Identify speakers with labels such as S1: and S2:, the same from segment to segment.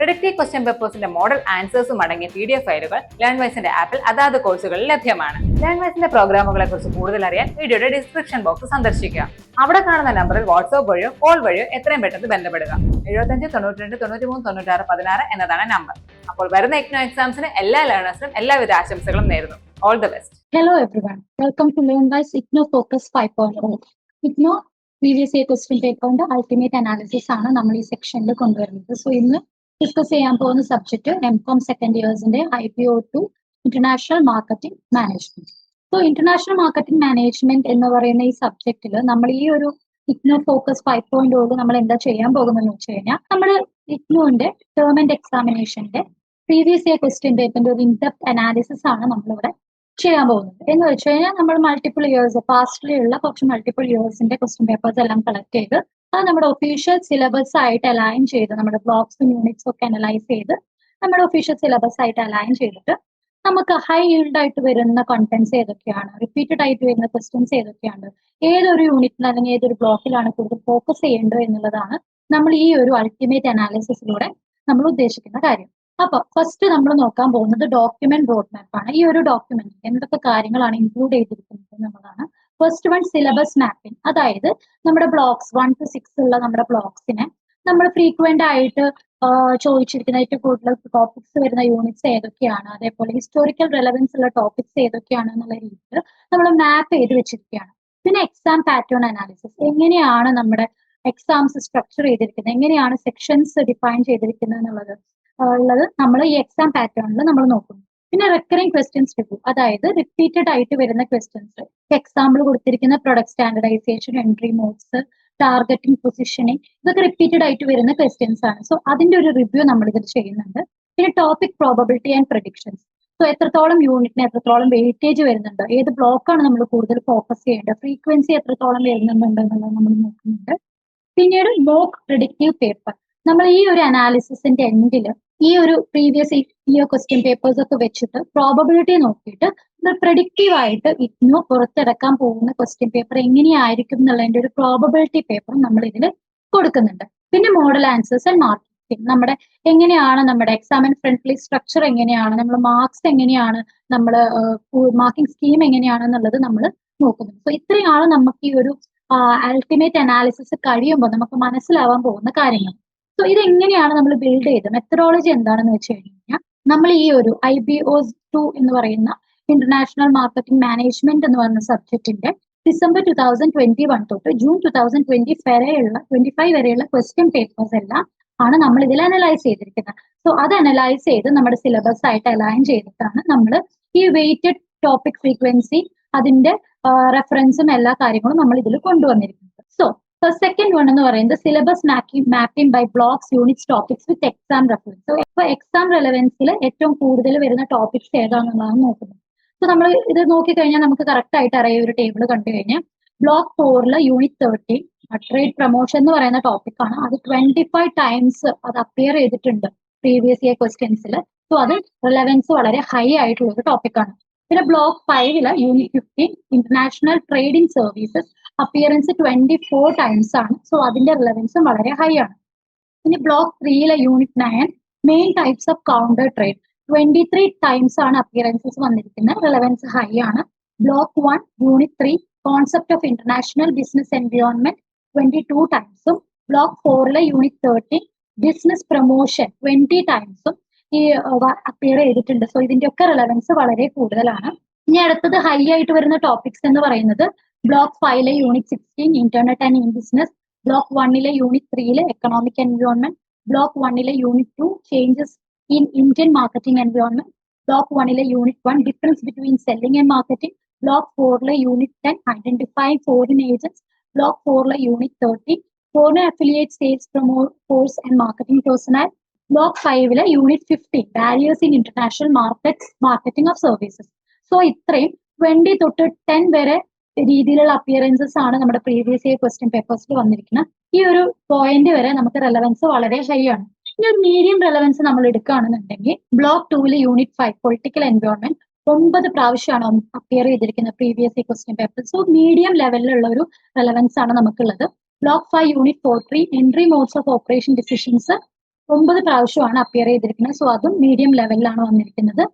S1: Predictive question പേപ്പേഴ്സിന്റെ model ആൻസേഴ്സും അടങ്ങിയ പി ഡി എഫ് ഫയലുകൾ ലേൺവൈസിന്റെ ആപ്പിൽ അതാത് കോഴ്സുകളിൽ ലഭ്യമാണ്. ലേൺവൈസിന്റെ പ്രോഗ്രാമുകളെ കുറിച്ച് കൂടുതൽ അറിയാൻ വീഡിയോയുടെ ഡിസ്ക്രിപ്ഷൻ ബോക്സ് സന്ദർശിക്കുക. അവിടെ കാണുന്ന നമ്പറിൽ വാട്സ്ആപ്പ് വഴിയോ കോൾ വഴിയോ എത്രയും പെട്ടെന്ന് ബന്ധപ്പെടുക. എഴുപത്തഞ്ച് തൊണ്ണൂറ്റി രണ്ട് തൊണ്ണൂറ്റി മൂന്ന് തൊണ്ണൂറ്റാറ് പതിനാറ് എന്നതാണ് നമ്പർ അപ്പോൾ വരുന്ന എക്നോ എക്സാംസിന് എല്ലാ ലേണേഴ്സിനും എല്ലാവിധ ആശംസകളും നേരുന്നു. All the best
S2: Hello everyone. Welcome to LearnWise IGNO Focus 5.0. IGNO previous year question paper ന്റെ അൾട്ടിമേറ്റ് അനാലിസിസ് ആണ് നമ്മൾ ഈ സെക്ഷനിൽ കൊണ്ടുവരുന്നത്. സോ ഇന്ന് ഡിസ്കസ് ചെയ്യാൻ പോകുന്ന subject M com second ഇയേഴ്സിന്റെ I P O two international marketing management so international marketing management എന്ന് പറയുന്ന ഈ സബ്ജക്റ്റിൽ നമ്മൾ ഈ ഒരു ഇഗ്നോ ഫോക്കസ് ഫൈവ് പോയിന്റ് ഓട് നമ്മൾ എന്താ ചെയ്യാൻ പോകുന്നതെന്ന് വെച്ച് കഴിഞ്ഞാൽ നമ്മൾ ഇഗ്നോന്റെ ടേം ആൻഡ് എക്സാമിനേഷന്റെ പ്രീവിയസ് ഇയർ ക്വസ്റ്റ്യൻ പേപ്പറിന്റെ ഒരു ഇൻഡെപ്ത് അനാലിസിസ് ആണ് നമ്മളിവിടെ ചെയ്യാൻ പോകുന്നത്. എന്ന് വെച്ച് കഴിഞ്ഞാൽ നമ്മൾ മൾട്ടിപ്പിൾ ഇയേഴ്സ് പാസ്റ്റിലുള്ള കുറച്ച് മൾട്ടിപ്പിൾ ഇയേഴ്സിന്റെ ക്വസ്റ്റ്യൻ പേപ്പേഴ്സ് എല്ലാം കളക്ട് ചെയ്ത് അത് നമ്മുടെ ഒഫീഷ്യൽ സിലബസ് ആയിട്ട് അലൈൻ ചെയ്ത് നമ്മുടെ ബ്ലോക്സും യൂണിറ്റ്സും ഒക്കെ അനലൈസ് ചെയ്ത് നമ്മുടെ ഒഫീഷ്യൽ സിലബസ് ആയിട്ട് അലൈൻ ചെയ്തിട്ട് നമുക്ക് ഹൈ ഈൽഡ് ആയിട്ട് വരുന്ന കണ്ടന്റ്സ് ഏതൊക്കെയാണ് റിപ്പീറ്റഡ് ആയിട്ട് വരുന്ന ക്വസ്റ്റ്യൻസ് ഏതൊക്കെയാണ് ഏതൊരു യൂണിറ്റിൽ അല്ലെങ്കിൽ ഏതൊരു ബ്ലോക്കിലാണ് കൂടുതൽ ഫോക്കസ് ചെയ്യേണ്ടത് എന്നുള്ളതാണ് നമ്മൾ ഈ ഒരു അൾട്ടിമേറ്റ് അനാലിസിസിലൂടെ നമ്മൾ ഉദ്ദേശിക്കുന്ന കാര്യം. അപ്പൊ ഫസ്റ്റ് നമ്മൾ നോക്കാൻ പോകുന്നത് ഡോക്യുമെന്റ് റോഡ് മാപ്പാണ് ഈ ഒരു ഡോക്യുമെന്റ് എന്തൊക്കെ കാര്യങ്ങളാണ് ഇൻക്ലൂഡ് ചെയ്തിരിക്കുന്നത് എന്നുള്ളതാണ് ഫസ്റ്റ് വൺ സിലബസ് മാപ്പിംഗ് അതായത് നമ്മുടെ ബ്ലോക്സ് വൺ ടു സിക്സ് ഉള്ള നമ്മുടെ ബ്ലോക്സിനെ നമ്മൾ ഫ്രീക്വന്റ് ആയിട്ട് ചോദിച്ചിരിക്കുന്ന ഏറ്റവും കൂടുതൽ ടോപ്പിക്സ് വരുന്ന യൂണിറ്റ്സ് ഏതൊക്കെയാണ്? അതേപോലെ ഹിസ്റ്റോറിക്കൽ റെലവൻസ് ഉള്ള ടോപ്പിക്സ് ഏതൊക്കെയാണ് എന്നുള്ള രീതിയിൽ നമ്മൾ മാപ്പ് ചെയ്ത് വെച്ചിരിക്കുകയാണ്. പിന്നെ എക്സാം പാറ്റേൺ അനാലിസിസ് എങ്ങനെയാണ് നമ്മുടെ എക്സാംസ് സ്ട്രക്ചർ ചെയ്തിരിക്കുന്നത്? എങ്ങനെയാണ് സെക്ഷൻസ് ഡിഫൈൻ ചെയ്തിരിക്കുന്നത് എന്നുള്ളത് ഉള്ളത് നമ്മൾ ഈ എക്സാം പാറ്റേണിൽ നമ്മൾ നോക്കുന്നു. പിന്നെ റെക്കറിംഗ് ക്വസ്റ്റ്യൻസ് റിവ്യൂ അതായത് റിപ്പീറ്റഡ് ആയിട്ട് വരുന്ന ക്വസ്റ്റ്യൻസ് എക്സാമ്പിൾ കൊടുത്തിരിക്കുന്ന product standardization entry modes targeting positioning ഇതൊക്കെ റിപ്പീറ്റഡ് ആയിട്ട് വരുന്ന ക്വസ്റ്റ്യൻസ് ആണ്. സോ അതിന്റെ ഒരു റിവ്യൂ നമ്മൾ ഇതിൽ ചെയ്യുന്നുണ്ട്. പിന്നെ topic probability and predictions so എത്രത്തോളം യൂണിറ്റിന് എത്രത്തോളം വെയിറ്റേജ് വരുന്നുണ്ട്? ഏത് ബ്ലോക്കാണ് നമ്മൾ കൂടുതൽ ഫോക്കസ് ചെയ്യേണ്ടത്? ഫ്രീക്വൻസി എത്രത്തോളം വരുന്നുണ്ട് എന്നുള്ളത് നമ്മൾ നോക്കുന്നുണ്ട്. പിന്നീട് മോക്ക് പ്രിഡിക്റ്റീവ് പേപ്പർ നമ്മൾ ഈ ഒരു അനാലിസിസിന്റെ എൻഡിൽ ഈ ഒരു പ്രീവിയസ് ഇയർ ക്വസ്റ്റ്യൻ പേപ്പേഴ്സ് ഒക്കെ വെച്ചിട്ട് പ്രോബബിലിറ്റി നോക്കിയിട്ട് പ്രഡിക്റ്റീവ് ആയിട്ട് ഇഗ്നോ പുറത്തിറക്കാൻ പോകുന്ന ക്വസ്റ്റ്യൻ പേപ്പർ എങ്ങനെയായിരിക്കും എന്നുള്ളതിന്റെ ഒരു പ്രോബബിലിറ്റി പേപ്പർ നമ്മൾ ഇതിൽ കൊടുക്കുന്നുണ്ട്. പിന്നെ മോഡൽ ആൻസേഴ്സ് ആൻഡ് മാർക്കിംഗ് നമ്മുടെ എങ്ങനെയാണ് നമ്മുടെ എക്സാമിൻ ഫ്രണ്ട്ലി സ്ട്രക്ചർ എങ്ങനെയാണ് നമ്മൾ മാർക്സ് എങ്ങനെയാണ് നമ്മൾ മാർക്കിംഗ് സ്കീം എങ്ങനെയാണ് എന്നുള്ളത് നമ്മൾ നോക്കുന്നത് സോ ഇത്രയാണ് നമുക്ക് ഈ ഒരു അൾട്ടിമേറ്റ് അനാലിസിസ് കഴിയുമ്പോൾ നമുക്ക് മനസ്സിലാവാൻ പോകുന്ന കാര്യങ്ങൾ. സോ ഇത് എങ്ങനെയാണ് നമ്മൾ ബിൽഡ് ചെയ്തത്? മെത്തഡോളജി എന്താണെന്ന് വെച്ച് കഴിഞ്ഞാൽ നമ്മൾ ഈ ഒരു ഐ ബി ഒ ടു എന്ന് പറയുന്ന ഇന്റർനാഷണൽ മാർക്കറ്റിംഗ് മാനേജ്മെന്റ് എന്ന് പറയുന്ന സബ്ജക്റ്റിന്റെ December two thousand twenty one തൊട്ട് ജൂൺ ടു തൗസൻഡ് ട്വന്റി വരെയുള്ള ട്വന്റി ഫൈവ് വരെയുള്ള ക്വസ്റ്റ്യൻ പേപ്പേഴ്സ് എല്ലാം ആണ് നമ്മൾ ഇതിൽ അനലൈസ് ചെയ്തിരിക്കുന്നത്. സോ അത് അനലൈസ് ചെയ്ത് നമ്മുടെ സിലബസ് ആയിട്ട് അലൈൻ ചെയ്തിട്ടാണ് നമ്മൾ ഈ വെയിറ്റഡ് ടോപ്പിക് ഫ്രീക്വൻസി അതിന്റെ റെഫറൻസും എല്ലാ കാര്യങ്ങളും നമ്മൾ ഇതിൽ കൊണ്ടുവന്നിരിക്കുന്നത്. സോ സെക്കൻഡ് വൺ എന്ന് പറയുന്നത് syllabus mapping mapping by blocks units topics with exam reference so ഇപ്പൊ എക്സാം റെലവൻസിൽ ഏറ്റവും കൂടുതൽ വരുന്ന ടോപ്പിക്സ് ഏതാണെന്നുള്ളതാണ് നോക്കുന്നത്. സോ നമ്മൾ ഇത് നോക്കിക്കഴിഞ്ഞാൽ നമുക്ക് കറക്റ്റ് ആയിട്ട് അറിയാം ഒരു ടേബിൾ കണ്ടു കഴിഞ്ഞാൽ. ബ്ലോക്ക് ഫോറിൽ യൂണിറ്റ് തേർട്ടീൻ ട്രേഡ് പ്രൊമോഷൻ എന്ന് പറയുന്ന ടോപ്പിക് ആണ്. അത് ട്വന്റി ഫൈവ് ടൈംസ് അത് അപ്പിയർ ചെയ്തിട്ടുണ്ട് പ്രീവിയസ് ഇയർ ക്വസ്റ്റ്യൻസിൽ സോ അത് റിലവൻസ് വളരെ ഹൈ ആയിട്ടുള്ള ഒരു ടോപ്പിക് ആണ്. പിന്നെ ബ്ലോക്ക് ഫൈവിൽ unit fifteen international trading services appearance twenty four times ആണ് സോ അതിന്റെ റിലവൻസും വളരെ ഹൈ ആണ്. ഇനി block ത്രീയിലെ unit nine main types of counter trade twenty three times ആണ് അപ്പിയറൻസസ് വന്നിരിക്കുന്നത്. റിലവൻസ് ഹൈ ആണ്. Block one unit three concept of international business environment twenty two ടൈംസും block ഫോറിലെ unit thirteen business promotion twenty ടൈംസും ഈ appear ചെയ്തിട്ടുണ്ട്. So ഇതിന്റെ ഒക്കെ relevance വളരെ കൂടുതലാണ്. ഇനി അടുത്തത് ഹൈ ആയിട്ട് വരുന്ന ടോപ്പിക്സ് എന്ന് പറയുന്നത് block ഫൈവിലെ unit sixteen internet and in business block വണ്ണിലെ യൂണിറ്റ് ത്രീയിലെ എക്കണോമിക് എൻവയോൺമെന്റ് ബ്ലോക്ക് വണ്ണിലെ unit two changes in Indian marketing environment block വണ്ണിലെ unit one difference between selling and marketing block ഫോറിലെ unit ten identify foreign agents block ഫോറിലെ unit thirty foreign affiliate sales promo force and marketing personnel block ഫൈവിലെ unit fifty barriers in international market marketing of services so ഇത്രയും twenty തൊട്ട് ten വരെ രീതിയിലുള്ള appearances ആണ് നമ്മുടെ previous year question പേപ്പേഴ്സിൽ വന്നിരിക്കുന്നത് ഈ ഒരു പോയിന്റ് വരെ നമുക്ക് റെലവൻസ് വളരെ ആണ് ഇനി ഒരു മീഡിയം റെലവൻസ് നമ്മൾ എടുക്കുകയാണെന്നുണ്ടെങ്കിൽ ബ്ലോക്ക് ടൂവിൽ യൂണിറ്റ് ഫൈവ് പൊളിറ്റിക്കൽ എൻവയോൺമെന്റ് ഒമ്പത് പ്രാവശ്യമാണ് അപ്പിയർ ചെയ്തിരിക്കുന്നത് previous year question paper so medium ലെവലിലുള്ള ഒരു റെലവൻസ് ആണ് നമുക്കുള്ളത്. Block five unit four three entry modes of operation decisions ഒമ്പത് പ്രാവശ്യമാണ് അപ്പിയർ ചെയ്തിരിക്കുന്നത് സോ അതും മീഡിയം ലെവലിലാണ് വന്നിരിക്കുന്നത്.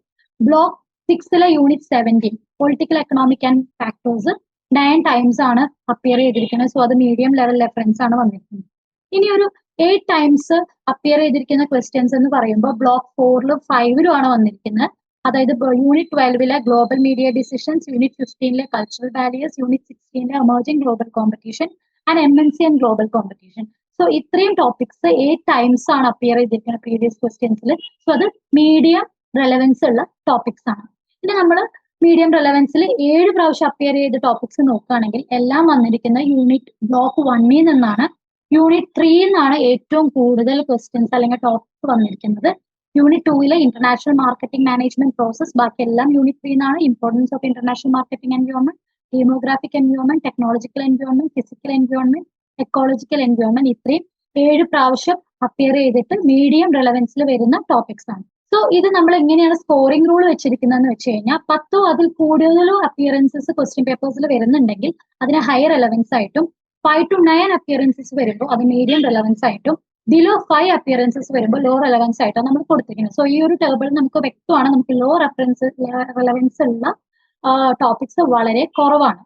S2: Block സിക്സിലെ unit seventeen political economic and factors nine times ആണ് അപ്പിയർ ചെയ്തിരിക്കുന്നത്. സോ അത് മീഡിയം ലെവൽ റെഫറൻസ് ആണ് വന്നിരിക്കുന്നത്. ഇനി ഒരു എയ്റ്റ് ടൈംസ് അപ്പിയർ ചെയ്തിരിക്കുന്ന ക്വസ്റ്റ്യൻസ് എന്ന് പറയുമ്പോൾ ബ്ലോക്ക് ഫോറിലും ഫൈവിലും ആണ് വന്നിരിക്കുന്നത്. അതായത് യൂണിറ്റ് ട്വൽവിലെ ഗ്ലോബൽ മീഡിയ ഡിസിഷൻസ് യൂണിറ്റ് ഫിഫ്റ്റീനിലെ cultural values unit സിക്സ്റ്റീനിലെ emerging global competition and M N C and global competition so ഇത്രയും ടോപ്പിക്സ് എയ്റ്റ് ടൈംസ് ആണ് അപ്പിയർ ചെയ്തിരിക്കുന്നത് പ്രീവിയസ് ക്വസ്റ്റ്യൻസിൽ സോ അത് മീഡിയം റെലവൻസ് ഉള്ള ടോപ്പിക്സ് ആണ്. ഇനി നമ്മൾ മീഡിയം റെലവൻസിൽ ഏഴ് പ്രാവശ്യം അപ്പിയർ ചെയ്ത ടോപ്പിക്സ് നോക്കുകയാണെങ്കിൽ എല്ലാം വന്നിരിക്കുന്ന യൂണിറ്റ് ബ്ലോക്ക് വണ്ണിൽ നിന്നാണ് യൂണിറ്റ് ത്രീയിൽ നിന്നാണ് ഏറ്റവും കൂടുതൽ ക്വസ്റ്റ്യൻസ് അല്ലെങ്കിൽ ടോപ്പിക്സ് വന്നിരിക്കുന്നത്. യൂണിറ്റ് ടൂവിലെ ഇന്റർനാഷണൽ മാർക്കറ്റിംഗ് മാനേജ്മെന്റ് പ്രോസസ് ബാക്കി എല്ലാം യൂണിറ്റ് ത്രീ നിന്നാണ്. Importance of international marketing environment demographic environment technological environment physical environment ecological environment ഇത്രയും ഏഴ് പ്രാവശ്യം അപ്പിയർ ചെയ്തിട്ട് മീഡിയം റെലവൻസിൽ വരുന്ന ടോപ്പിക്സ് ആണ്. സോ ഇത് നമ്മൾ എങ്ങനെയാണ് സ്കോറിംഗ് റൂൾ വെച്ചിരിക്കുന്നതെന്ന് വെച്ച് കഴിഞ്ഞാൽ പത്തോ അതിൽ കൂടുതലോ അപ്പിയറൻസസ് ക്വസ്റ്റ്യൻ പേപ്പേഴ്സിൽ വരുന്നുണ്ടെങ്കിൽ അതിന് ഹയർ റെലവൻസ് ആയിട്ടും ഫൈവ് ടു നയൻ അപ്പിയറൻസസ് വരുമ്പോൾ അത് മീഡിയം റെലവൻസ് ആയിട്ടും ബിലോ ഫൈവ് അപ്പിയറൻസസ് വരുമ്പോൾ ലോ റെലവൻസ് ആയിട്ടാണ് നമ്മൾ കൊടുത്തിരിക്കുന്നത്. സോ ഈ ഒരു ടേബിൾ നമുക്ക് വ്യക്തമാണ്. നമുക്ക് ലോ റെഫറൻസ് റെലവൻസ് ഉള്ള ടോപ്പിക്സ് വളരെ കുറവാണ്.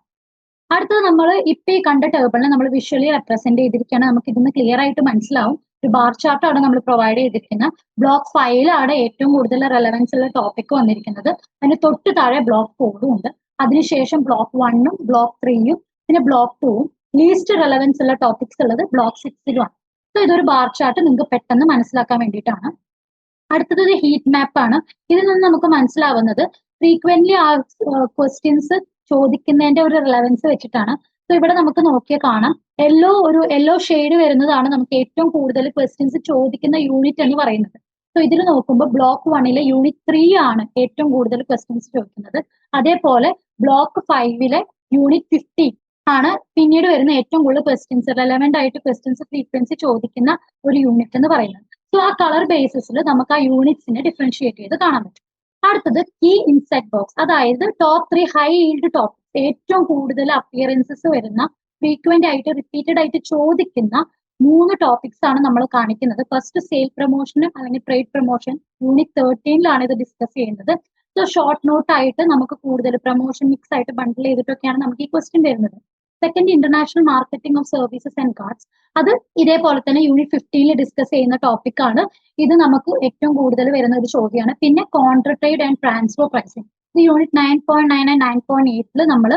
S2: അടുത്തത് നമ്മൾ ഇപ്പൊ ഈ കണ്ട ടേബിളിനെ നമ്മൾ വിഷ്വലി റെപ്രസെന്റ് ചെയ്തിരിക്കുകയാണ്. നമുക്ക് ഇതിന് ക്ലിയർ ആയിട്ട് മനസ്സിലാവും. ഒരു ബാർ ചാർട്ടാണ് നമ്മൾ പ്രൊവൈഡ് ചെയ്തിരിക്കുന്നത് ബ്ലോക്ക് ഫൈവിലാണ് ഏറ്റവും കൂടുതൽ റെലവൻസ് ഉള്ള ടോപ്പിക് വന്നിരിക്കുന്നത്. അതിന് തൊട്ട് താഴെ ബ്ലോക്ക് ഫോറും ഉണ്ട്. അതിനുശേഷം ബ്ലോക്ക് വണ്ണും ബ്ലോക്ക് ത്രീയും പിന്നെ ബ്ലോക്ക് ടൂവും ലീസ്റ്റ് റെലവൻസ് ഉള്ള ടോപ്പിക്സ് ഉള്ളത് ബ്ലോക്ക് സിക്സിലുമാണ് സോ ഇതൊരു ബാർ ചാർട്ട് നിങ്ങൾക്ക് പെട്ടെന്ന് മനസ്സിലാക്കാൻ വേണ്ടിയിട്ടാണ്. അടുത്തത് ഒരു ഹീറ്റ് മാപ്പ് ആണ്. ഇതിൽ നിന്ന് നമുക്ക് മനസ്സിലാവുന്നത് ഫ്രീക്വന്റ്ലി ആ ക്വസ്റ്റ്യൻസ് ചോദിക്കുന്നതിന്റെ ഒരു റിലവൻസ് വെച്ചിട്ടാണ്. സോ ഇവിടെ നമുക്ക് നോക്കിയാൽ കാണാം. യെല്ലോ ഒരു യെല്ലോ ഷെയ്ഡ് വരുന്നതാണ് നമുക്ക് ഏറ്റവും കൂടുതൽ ക്വസ്റ്റ്യൻസ് ചോദിക്കുന്ന യൂണിറ്റ് എന്ന് പറയുന്നത്. സോ ഇതിൽ നോക്കുമ്പോൾ ബ്ലോക്ക് വണ്ണിലെ യൂണിറ്റ് ത്രീ ആണ് ഏറ്റവും കൂടുതൽ ക്വസ്റ്റ്യൻസ് ചോദിക്കുന്നത്. അതേപോലെ ബ്ലോക്ക് ഫൈവിലെ യൂണിറ്റ് ഫിഫ്റ്റി ആണ് പിന്നീട് വരുന്ന ഏറ്റവും കൂടുതൽ ക്വസ്റ്റ്യൻസ് റെലവെന്റ് ആയിട്ട് ക്വസ്റ്റ്യൻസ് ഫ്രീക്വൻസി ചോദിക്കുന്ന ഒരു യൂണിറ്റ് എന്ന് പറയുന്നത്. സോ ആ കളർ ബേസിസിൽ നമുക്ക് ആ യൂണിറ്റ്സിനെ ഡിഫറൻഷിയേറ്റ് ചെയ്ത് കാണാൻ പറ്റും. അടുത്തത് കീ ഇൻസെറ്റ് ബോക്സ് അതായത് top three high yield topics ഏറ്റവും കൂടുതൽ അപ്പിയറൻസസ് വരുന്ന ഫ്രീക്വന്റ് ആയിട്ട് റിപ്പീറ്റഡ് ആയിട്ട് ചോദിക്കുന്ന മൂന്ന് ടോപ്പിക്സ് ആണ് നമ്മൾ കാണിക്കുന്നത്. ഫസ്റ്റ് സെയിൽ പ്രൊമോഷൻ അല്ലെങ്കിൽ ട്രേഡ് പ്രൊമോഷൻ യൂണിറ്റ് തേർട്ടീനിലാണ് ഇത് ഡിസ്കസ് ചെയ്യുന്നത്. സോ ഷോർട്ട് നോട്ട് ആയിട്ട് നമുക്ക് കൂടുതൽ പ്രൊമോഷൻ മിക്സ് ആയിട്ട് ബണ്ടിൽ ചെയ്തിട്ടൊക്കെയാണ് നമുക്ക് ഈ ക്വസ്റ്റ്യൻ വരുന്നത്. Second international marketing of services and cards അത് ഇതേപോലെ തന്നെ യൂണിറ്റ് ഫിഫ്റ്റീനിൽ ഡിസ്കസ് ചെയ്യുന്ന ടോപ്പിക്കാണ് ഇത് നമുക്ക് ഏറ്റവും കൂടുതൽ വരുന്ന ഒരു ചോദ്യമാണ്. പിന്നെ countertrade and transfer pricing unit nine point nine and nine point എയ്റ്റിൽ നമ്മൾ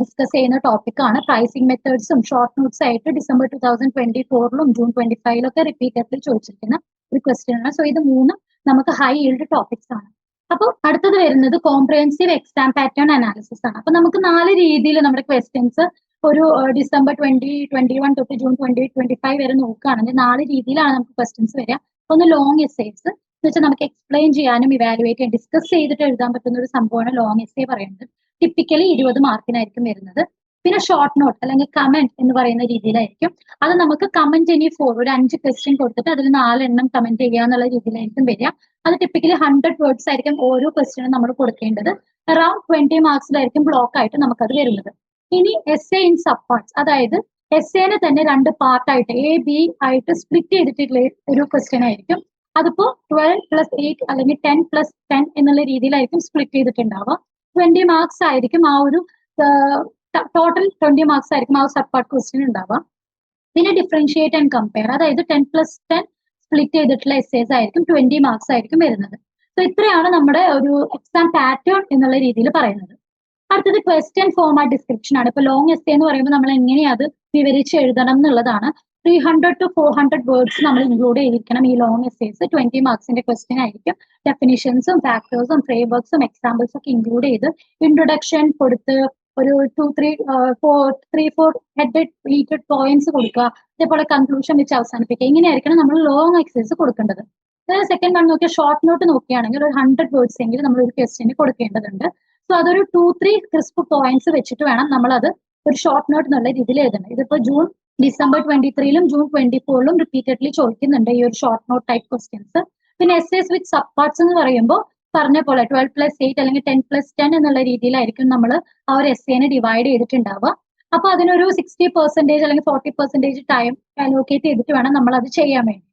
S2: ഡിസ്കസ് ചെയ്യുന്ന ടോപ്പിക് ആണ്. പ്രൈസിംഗ് മെത്തേഡ്സും ഷോർട്ട് നോട്ട്സ് ആയിട്ട് ഡിസംബർ ടു തൗസൻഡ് ട്വന്റി ഫോറിലും ജൂൺ ട്വന്റി ഫൈവിലൊക്കെ റിപ്പീറ്റഡ്ലി ചോദിച്ചിരിക്കുന്ന ഒരു ക്വസ്റ്റ്യൻ ആണ്. സോ ഇത് മൂന്നും നമുക്ക് ഹൈ ഈൽഡ് ടോപ്പിക്സ് ആണ്. അപ്പോൾ അടുത്തത് വരുന്നത് കോംപ്രഹെൻസീവ് എക്സാം പാറ്റേൺ അനാലിസിസ് ആണ്. അപ്പൊ നമുക്ക് നാല് രീതിയിൽ നമ്മുടെ ക്വസ്റ്റ്യൻസ് ഒരു ഡിസംബർ ട്വന്റി ട്വന്റി വൺ തൊട്ട് ജൂൺ ട്വന്റി ട്വന്റി ഫൈവ് വരെ നോക്കുകയാണെങ്കിൽ നാല് രീതിയിലാണ് നമുക്ക് ക്വസ്റ്റ്യൻസ് വരിക. ഒന്ന് ലോങ് എസ്സേസ് വെച്ചാൽ നമുക്ക് എക്സ്പ്ലെയിൻ ചെയ്യാനും ഇവാലുവേറ്റ് ചെയ്യാൻ ഡിസ്കസ് ചെയ്തിട്ട് എഴുതാൻ പറ്റുന്ന ഒരു സംഭവമാണ് ലോങ് എസ് എസ്സേ പറയുന്നത്. ടിപ്പിക്കലി ഇരുപത് മാർക്കിനായിരിക്കും വരുന്നത്. പിന്നെ ഷോർട്ട് നോട്ട് അല്ലെങ്കിൽ കമന്റ് എന്ന് പറയുന്ന രീതിയിലായിരിക്കും. അത് നമുക്ക് കമന്റ് ഇനി ഫോർ ഒരു അഞ്ച് ക്വസ്റ്റ്യൻ കൊടുത്തിട്ട് അതിൽ നാലെണ്ണം കമന്റ് ചെയ്യുക എന്നുള്ള രീതിയിലായിരിക്കും വരിക. അത് ടിപ്പിക്കലി ഹൺഡ്രഡ് വേർഡ്സ് ആയിരിക്കും ഓരോ ക്വസ്റ്റ്യനും നമ്മൾ കൊടുക്കേണ്ടത്. അറൌണ്ട് ട്വന്റി മാർക്സിലായിരിക്കും ബ്ലോക്ക് ആയിട്ട് നമുക്കത് വരുന്നത്. ഇനി essay in sub parts അതായത് എസ് എനെ തന്നെ രണ്ട് പാർട്ടായിട്ട് എ ബി ആയിട്ട് സ്പ്ലിറ്റ് ചെയ്തിട്ടുള്ള ഒരു ക്വസ്റ്റ്യൻ ആയിരിക്കും. അതിപ്പോ ട്വൽവ് പ്ലസ് എയ്റ്റ് അല്ലെങ്കിൽ ടെൻ പ്ലസ് ടെൻ എന്നുള്ള രീതിയിലായിരിക്കും സ്പ്ലിറ്റ് ചെയ്തിട്ടുണ്ടാവുക. ട്വന്റി മാർക്സ് ആയിരിക്കും ആ ഒരു ടോട്ടൽ ട്വന്റി മാർക്സ് ആയിരിക്കും ആ സബ് പാർട്ട് ക്വസ്റ്റ്യൻ ഉണ്ടാവുക. പിന്നെ ഡിഫറൻഷിയേറ്റ് ആൻഡ് കമ്പയർ അതായത് ടെൻ പ്ലസ് ടെൻ സ്പ്ലിറ്റ് ചെയ്തിട്ടുള്ള എസ്സേസ് ആയിരിക്കും ട്വന്റി മാർക്സ് ആയിരിക്കും വരുന്നത്. സോ ഇത്രയാണ് നമ്മുടെ ഒരു എക്സാം പാറ്റേൺ എന്നുള്ള രീതിയിൽ പറയുന്നത്. അടുത്തത് ക്വസ്റ്റ്യൻ ഫോമാറ്റ് ഡിസ്ക്രിപ്ഷൻ ആണ്. ഇപ്പൊ ലോങ് എസ്സേ എന്ന് പറയുമ്പോൾ നമ്മൾ എങ്ങനെയാ അത് വിവരിച്ച് എഴുതണം എന്നുള്ളതാണ് three hundred to four hundred words നമ്മൾ ഇൻക്ലൂഡ് ചെയ്തിരിക്കണം ഈ ലോങ് എസ്സേസ് ട്വന്റി മാർക്സിന്റെ ക്വസ്റ്റ്യൻ ആയിരിക്കും. ഡെഫിനിഷൻസും ഫാക്ടേഴ്സും ഫ്രെയിം വർക്ക്സും എക്സാമ്പിൾസ് ഒക്കെ ഇൻക്ലൂഡ് ചെയ്ത് ഇൻട്രൊഡക്ഷൻ കൊടുത്ത് ഒരു two three four three four headed heated points കൊടുക്കുക. അതേപോലെ കൺക്ലൂഷൻ വെച്ച് അവസാനിപ്പിക്കുക. ഇങ്ങനെയായിരിക്കണം നമ്മൾ ലോങ് എക്സസൈസ് കൊടുക്കേണ്ടത്. അതായത് സെക്കൻഡ് വൺ നോക്കിയാൽ ഷോർട്ട് നോട്ട് നോക്കുകയാണെങ്കിൽ ഒരു ഹൺഡ്രഡ് വേർഡ്സ് എങ്കിലും നമ്മൾ ഒരു ക്വസ്റ്റ്യന് കൊടുക്കേണ്ടതുണ്ട്. സോ അതൊരു ടു ത്രീ ക്രിസ്പ് പോയിന്റ്സ് വെച്ചിട്ട് വേണം നമ്മൾ അത് ഒരു ഷോർട്ട് നോട്ട് എന്നുള്ള രീതിയിൽ എഴുതണം. ഇതിപ്പോ ജൂൺ ഡിസംബർ ട്വന്റി ത്രീയിലും ജൂൺ ട്വന്റി ഫോറിലും റിപ്പീറ്റഡ്ലി ചോദിക്കുന്നുണ്ട് ഈ ഒരു ഷോർട്ട് നോട്ട് ടൈപ്പ് ക്വസ്റ്റ്യൻസ് പിന്നെ S S with sub parts എന്ന് പറയുമ്പോൾ പറഞ്ഞ പോലെ ട്വൽവ് പ്ലസ് എയ്റ്റ് അല്ലെങ്കിൽ ടെൻ പ്ലസ് ടെൻ എന്നുള്ള രീതിയിലായിരിക്കും നമ്മൾ ആ ഒരു എസ് എനെ ഡിവൈഡ് ചെയ്തിട്ടുണ്ടാവുക. അപ്പൊ അതിനൊരു സിക്സ്റ്റി പെർസെന്റേജ് അല്ലെങ്കിൽ ഫോർട്ടി പെർസെന്റേജ് ടൈം അലോക്കേറ്റ് ചെയ്തിട്ട് വേണം നമ്മൾ അത് ചെയ്യാൻ വേണ്ടി.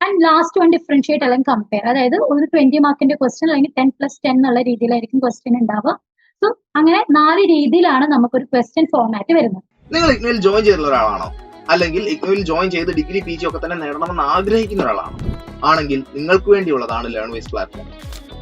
S2: ആൻഡ് ലാസ്റ്റ് വൺ ഡിഫറൻഷിയേറ്റ് അല്ലെങ്കിൽ കമ്പയർ അതായത് ഒരു ട്വന്റി മാർക്കിന്റെ ക്വസ്റ്റ്യൻ അല്ലെങ്കിൽ ടെൻ പ്ലസ് ടെൻ എന്നുള്ള രീതിയിലായിരിക്കും ക്വസ്റ്റ്യൻ ഉണ്ടാവുക. സോ അങ്ങനെ നാല് രീതിയിലാണ് നമുക്കൊരു ക്വസ്റ്റ്യൻ ഫോർമാറ്റ് വരുന്നത്.
S3: നിങ്ങൾ ഇഗ്നോയിൽ ജോയിൻ ചെയ്തിട്ടുള്ള ഒരാളാണോ? അല്ലെങ്കിൽ ഇഗ്നോയിൽ ജോയിൻ ചെയ്ത് ഡിഗ്രി പി ജി ഒക്കെ തന്നെ നേടണമെന്ന് ആഗ്രഹിക്കുന്ന ഒരാളാണോ? ആണെങ്കിൽ നിങ്ങൾക്ക് വേണ്ടിയുള്ളതാണ് ലേൺ വേസ് പ്ലാറ്റ്ഫോം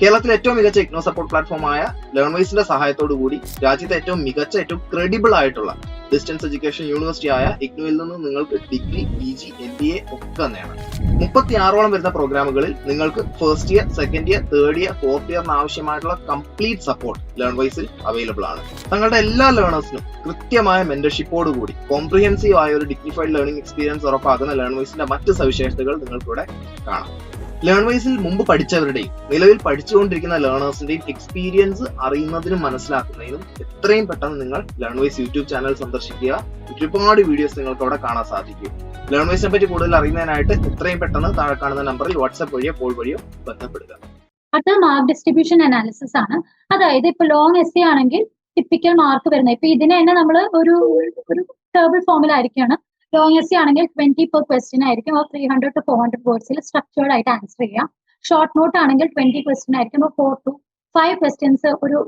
S3: കേരളത്തിലെ ഏറ്റവും മികച്ച ഇഗ്നോ സപ്പോർട്ട് പ്ലാറ്റ്ഫോമായ ലേൺ വൈസിന്റെ സഹായത്തോടു കൂടി രാജ്യത്തെ ഏറ്റവും മികച്ച ഏറ്റവും ക്രെഡിബിൾ ആയിട്ടുള്ള ഡിസ്റ്റൻസ് എഡ്യൂക്കേഷൻ യൂണിവേഴ്സിറ്റി ആയ ഇഗ്നോയിൽ നിന്ന് നിങ്ങൾക്ക് degree P G M B A ഒക്കെ നേടാം. മുപ്പത്തി ആറോളം വരുന്ന പ്രോഗ്രാമുകളിൽ നിങ്ങൾക്ക് first year second year third year fourth ഇയറിന് ആവശ്യമായിട്ടുള്ള കംപ്ലീറ്റ് സപ്പോർട്ട് ലേൺ വൈസിൽ അവൈലബിൾ ആണ്. തങ്ങളുടെ എല്ലാ ലേണേഴ്സിനും കൃത്യമായ മെന്റർഷിപ്പോട് കൂടി കോംപ്രിഹെൻസീവ് ആയ ഒരു ഡിഗ്നിഫൈഡ് ലേണിംഗ് എക്സ്പീരിയൻസ് ഉറപ്പാക്കുന്ന ലേൺ വൈസിന്റെ മറ്റ് സവിശേഷതകൾ നിങ്ങൾക്കിവിടെ കാണാം. ലേൺ വൈസിൽ മുമ്പ് പഠിച്ചവരുടെയും നിലവിൽ പഠിച്ചുകൊണ്ടിരിക്കുന്ന ലേണേഴ്സിന്റെയും എക്സ്പീരിയൻസ് അറിയുന്നതിനും മനസ്സിലാക്കുന്നതിനും എത്രയും പെട്ടെന്ന് നിങ്ങൾ ലേൺ വൈസ് യൂട്യൂബ് ചാനൽ സന്ദർശിക്കുക. ഒരുപാട് വീഡിയോസ് നിങ്ങൾക്ക് അവിടെ കാണാൻ സാധിക്കും. ലേൺ വൈസിനെ പറ്റി കൂടുതൽ അറിയുന്നതിനായിട്ട് എത്രയും പെട്ടെന്ന് താഴെ കാണുന്ന നമ്പറിൽ വാട്സ്ആപ്പ് വഴിയോ കോൾ വഴിയോ ബന്ധപ്പെടുക.
S2: അടുത്ത മാർക്ക് ഡിസ്ട്രിബ്യൂഷൻ അനാലിസിസ് ആണ്. അതായത് ഇപ്പൊ ലോങ് എസ് ആണെങ്കിൽ ടിപ്പിക്കൽ മാർക്ക് വരുന്നത്. ഇപ്പൊ ഇതിനെ തന്നെ നമ്മൾ ഒരു ഒരു ടേബിൾ ഫോമിലായിരിക്കാണ് ലോങ് എസ് ആണെങ്കിൽ ട്വന്റി പെർ ക്വസ്റ്റ്യൻ ആയിരിക്കും three hundred to four hundred വേർഡ്സിൽ structured ആയിട്ട് ആൻസർ ചെയ്യാം. ഷോർട്ട് നോട്ട് ആണെങ്കിൽ ട്വന്റി ക്വസ്റ്റ്യൻ ആയിരിക്കും. ഫോർ ടു ഫൈവ് ക്വസ്റ്റ്യൻസ് ഒരു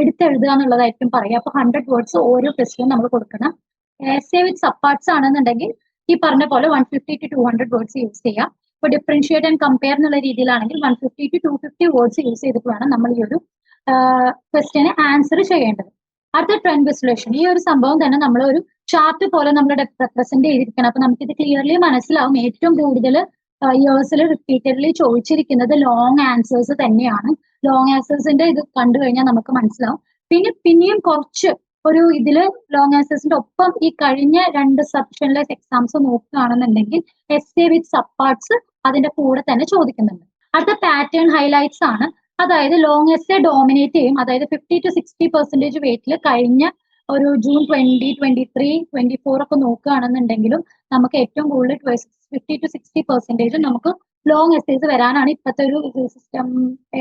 S2: എടുത്തെഴുതുക എന്നുള്ളതായിരിക്കും പറയുക. അപ്പോൾ ഹൺഡ്രഡ് വേർഡ്സ് ഓരോ ക്വസ്റ്റ്യൻ നമ്മൾ കൊടുക്കണം. എസ് എ വിത്ത് സപ്പാർട്സ് ആണെന്നുണ്ടെങ്കിൽ ഈ പറഞ്ഞ പോലെ one fifty to two hundred words use ചെയ്യാം. ഇപ്പൊ ഡിഫറൻഷിയേറ്റ് ആൻഡ് കമ്പയർ എന്നുള്ള രീതിയിലാണെങ്കിൽ one fifty to two fifty words use ചെയ്തിട്ട് വേണം നമ്മൾ ഈ ഒരു ക്വസ്റ്റ്യന് ആൻസർ ചെയ്യേണ്ടത്. അടുത്ത ട്രെൻഡ് വിസ്ലേഷൻ ഈ ഒരു സംഭവം തന്നെ നമ്മൾ ഒരു ചാർട്ട് പോലെ നമ്മൾ റെപ്രസെന്റ് ചെയ്തിരിക്കണം അപ്പൊ നമുക്കിത് ക്ലിയർലി മനസ്സിലാവും. ഏറ്റവും കൂടുതൽ ഇയേഴ്സിൽ റിപ്പീറ്റഡ്ലി ചോദിച്ചിരിക്കുന്നത് ലോങ് ആൻസേഴ്സ് തന്നെയാണ്. ലോങ് ആൻസേഴ്സിന്റെ ഇത് കണ്ടു കഴിഞ്ഞാൽ നമുക്ക് മനസ്സിലാവും. പിന്നെ പിന്നെയും കുറച്ച് ഒരു ഇതിൽ ലോങ് ആൻസേഴ്സിന്റെ ഒപ്പം ഈ കഴിഞ്ഞ രണ്ട് സെക്ഷനിലെ എക്സാംസ് നോക്കുകയാണെന്നുണ്ടെങ്കിൽ essay with sub parts അതിന്റെ കൂടെ തന്നെ ചോദിക്കുന്നുണ്ട്. അടുത്ത പാറ്റേൺ ഹൈലൈറ്റ്സ് ആണ്. അതായത് ലോങ് എസ് എ ഡോമിനേറ്റ് ചെയ്യും. അതായത് ഫിഫ്റ്റി ടു സിക്സ്റ്റി പെർസെന്റേജ് വെയിറ്റിൽ കഴിഞ്ഞ ഒരു June twenty twenty three twenty four ഒക്കെ നോക്കുകയാണെന്നുണ്ടെങ്കിലും നമുക്ക് ഏറ്റവും കൂടുതൽ ഫിഫ്റ്റി ടു സിക്സ്റ്റി പെർസെന്റേജ് നമുക്ക് ലോങ് എസ്സേസ് വരാനാണ് ഇപ്പോഴത്തെ ഒരു സിസ്റ്റം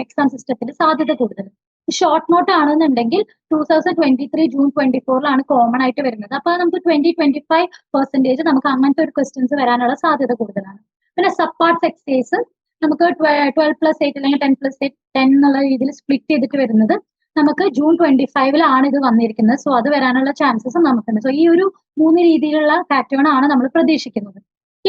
S2: എക്സാം സിസ്റ്റത്തിൽ സാധ്യത കൂടുതൽ. ഷോർട്ട് നോട്ട് ആണെന്നുണ്ടെങ്കിൽ two thousand twenty three June twenty ഫോറിലാണ് common ആയിട്ട് വരുന്നത്. അപ്പൊ നമുക്ക് ട്വന്റി ട്വന്റി ഫൈവ് പെർസെന്റേജ് നമുക്ക് അങ്ങനത്തെ ഒരു ക്വസ്റ്റ്യൻസ് വരാനുള്ള സാധ്യത കൂടുതലാണ്. പിന്നെ സബ് പാർട്സ് എക്സൈസ് നമുക്ക് ട്വൽവ് പ്ലസ് എയ്റ്റ് അല്ലെങ്കിൽ ടെൻ പ്ലസ് എയ്റ്റ് ടെൻ എന്നുള്ള രീതിയിൽ സ്പ്ലിറ്റ് ചെയ്തിട്ട് വരുന്നത് നമുക്ക് ജൂൺ ട്വന്റി ഫൈവിലാണ് ഇത് വന്നിരിക്കുന്നത്. സോ അത് വരാനുള്ള ചാൻസസ് നമുക്കുണ്ട്. സോ ഈ ഒരു മൂന്ന് രീതിയിലുള്ള പാറ്റേൺ ആണ് നമ്മൾ പ്രതീക്ഷിക്കുന്നത്.